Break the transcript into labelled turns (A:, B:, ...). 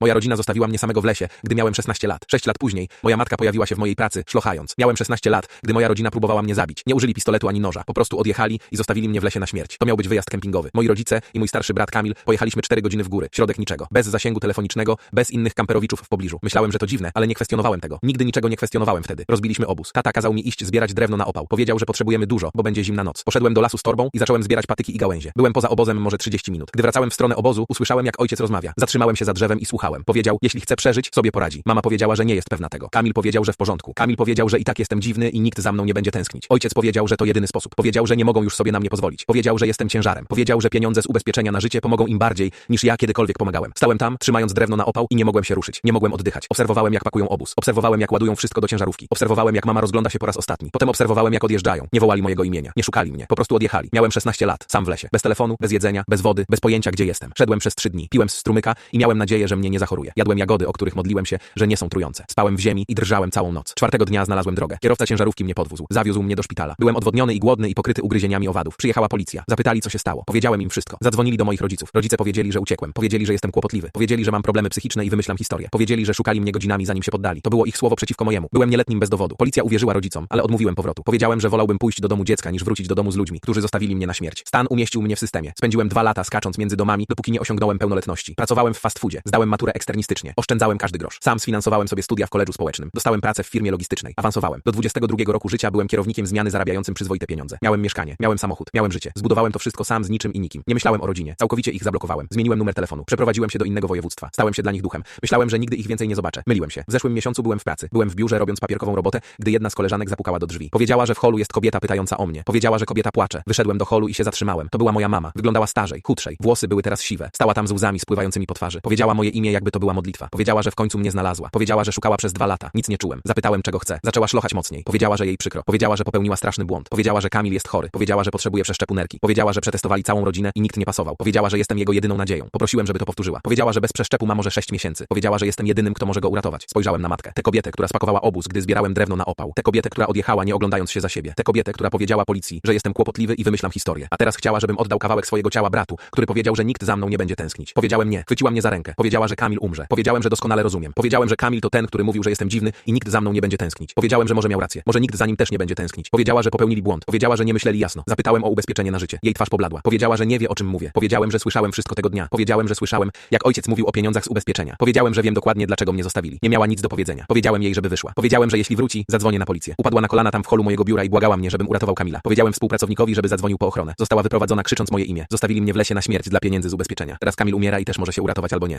A: Moja rodzina zostawiła mnie samego w lesie, gdy miałem 16 lat. 6 lat później moja matka pojawiła się w mojej pracy, szlochając. Miałem 16 lat, gdy moja rodzina próbowała mnie zabić. Nie użyli pistoletu ani noża, po prostu odjechali i zostawili mnie w lesie na śmierć. To miał być wyjazd kempingowy. Moi rodzice i mój starszy brat Kamil pojechaliśmy 4 godziny w góry, środek niczego, bez zasięgu telefonicznego, bez innych kamperowiczów w pobliżu. Myślałem, że to dziwne, ale nie kwestionowałem tego. Nigdy niczego nie kwestionowałem wtedy. Rozbiliśmy obóz. Tata kazał mi iść zbierać drewno na opał. Powiedział, że potrzebujemy dużo, bo będzie zimna noc. Poszedłem do lasu z torbą i zacząłem zbierać patyki i gałęzie. Byłem poza obozem może 30 minut. Gdy wracałem w stronę obozu, usłyszałem, jak ojciec rozmawia. Zatrzymałem się za drzewem i słuchałem. Powiedział, jeśli chce przeżyć, sobie poradzi. Mama powiedziała, że nie jest pewna tego. Kamil powiedział, że w porządku. Kamil powiedział, że i tak jestem dziwny i nikt za mną nie będzie tęsknić. Ojciec powiedział, że to jedyny sposób. Powiedział, że nie mogą już sobie na mnie pozwolić. Powiedział, że jestem ciężarem. Powiedział, że pieniądze z ubezpieczenia na życie pomogą im bardziej, niż ja kiedykolwiek pomagałem. Stałem tam, trzymając drewno na opał i nie mogłem się ruszyć. Nie mogłem oddychać. Obserwowałem, jak pakują obóz. Obserwowałem, jak ładują wszystko do ciężarówki. Obserwowałem, jak mama rozgląda się po raz ostatni. Potem obserwowałem, jak odjeżdżają. Nie wołali mojego imienia. Nie szukali mnie. Po prostu odjechali. Miałem 16 lat. Sam w lesie. Bez telefonu, bez jedzenia, bez wody, bez pojęcia, gdzie jestem. Szedłem przez dni. Piłem z strumyka i miałem nadzieję, że mnie nie zachoruje. Jadłem jagody, o których modliłem się, że nie są trujące. Spałem w ziemi i drżałem całą noc. Czwartego dnia znalazłem drogę. Kierowca ciężarówki mnie podwózł. Zawiózł mnie do szpitala. Byłem odwodniony i głodny i pokryty ugryzieniami owadów. Przyjechała policja. Zapytali, co się stało. Powiedziałem im wszystko. Zadzwonili do moich rodziców. Rodzice powiedzieli, że uciekłem. Powiedzieli, że jestem kłopotliwy. Powiedzieli, że mam problemy psychiczne i wymyślam historię. Powiedzieli, że szukali mnie godzinami, zanim się poddali. To było ich słowo przeciwko mojemu. Byłem nieletnim bez dowodu. Policja uwierzyła rodzicom, ale odmówiłem powrotu. Powiedziałem, że wolałbym pójść do domu dziecka, niż wrócić do domu z ludźmi, którzy zostawili mnie na śmierć. Stan umieścił mnie w systemie. Spędziłem dwa lata skacząc między domami, dopóki nie osiągnąłem pełnoletności. Pracowałem w fast foodzie. Zdałem maturę eksternistycznie. Oszczędzałem każdy grosz. Sam sfinansowałem sobie studia w koledżu społecznym. Dostałem pracę w firmie logistycznej. Awansowałem. Do 22 roku życia byłem kierownikiem zmiany zarabiającym przyzwoite pieniądze. Miałem mieszkanie, miałem samochód, miałem życie. Zbudowałem to wszystko sam z niczym i nikim. Nie myślałem o rodzinie. Całkowicie ich zablokowałem. Zmieniłem numer telefonu. Przeprowadziłem się do innego województwa. Stałem się dla nich duchem. Myślałem, że nigdy ich więcej nie zobaczę. Myliłem się. W zeszłym miesiącu byłem w pracy. Byłem w biurze robiąc papierkową robotę, gdy jedna z koleżanek zapukała do drzwi. Powiedziała, że w holu jest kobieta pytająca o mnie. Powiedziała, że kobieta płacze. Wyszedłem do holu i się zatrzymałem. To była moja mama. Wyglądała starzej, chudszej. Włosy były teraz siwe. Stała tam z łzami spływającymi po twarzy. Powiedziała moje imię, jakby to była modlitwa. Powiedziała, że w końcu mnie znalazła. Powiedziała, że szukała przez dwa lata. Nic nie czułem. Zapytałem, czego chce. Zaczęła szlochać mocniej. Powiedziała, że jej przykro. Powiedziała, że popełniła straszny błąd. Powiedziała, że Kamil jest chory. Powiedziała, że potrzebuje przeszczepu nerki. Powiedziała, że przetestowali całą rodzinę i nikt nie pasował. Powiedziała, że jestem jego jedyną nadzieją. Poprosiłem, żeby to powtórzyła. Powiedziała, że bez przeszczepu ma może 6 miesięcy. Powiedziała, że jestem jedynym, kto może go uratować. Spojrzałem na matkę. Tę kobietę, która spakowała obóz, gdy zbierałem drewno na opał. Tę kobietę, która odjechała, nie oglądając się za siebie. Tę kobietę, która powiedziała policji, że jestem kłopotliwy i wymyślam historię. A teraz chciała, żebym oddał kawałek swojego ciała bratu, który powiedział, że nikt za mną nie będzie tęsknić. Powiedziałem nie. Chwyciła mnie za rękę. Powiedziała, że Kamil umrze. Powiedziałem, że doskonale rozumiem. Powiedziałem, że Kamil to ten, który mówił, że jestem dziwny i nikt za mną nie będzie tęsknić. Powiedziałem, że może miał rację. Może nikt za nim też nie będzie tęsknić. Powiedziała, że popełnili błąd. Powiedziała, że nie myśleli jasno. Zapytałem o ubezpieczenie na życie. Jej twarz pobladła. Powiedziała, że nie wie o czym mówię. Powiedziałem, że słyszałem wszystko tego dnia. Powiedziałem, że słyszałem, jak ojciec mówił o pieniądzach z ubezpieczenia. Powiedziałem, że wiem dokładnie, dlaczego mnie zostawili. Nie miała nic do powiedzenia. Powiedziałem jej, żeby wyszła. Powiedziałem, że jeśli wróci, zadzwonię na policję. Upadła na kolana tam w holu mojego biura i błagała mnie, żebym uratował Kamila. Powiedziałem współpracownikowi, żeby zadzwonił po ochronę. Została wyprowadzona krzycząc moje imię. Zostawili mnie w lesie na śmierć dla pieniędzy z ubezpieczenia. Teraz Kamil umiera i też może się uratować albo nie.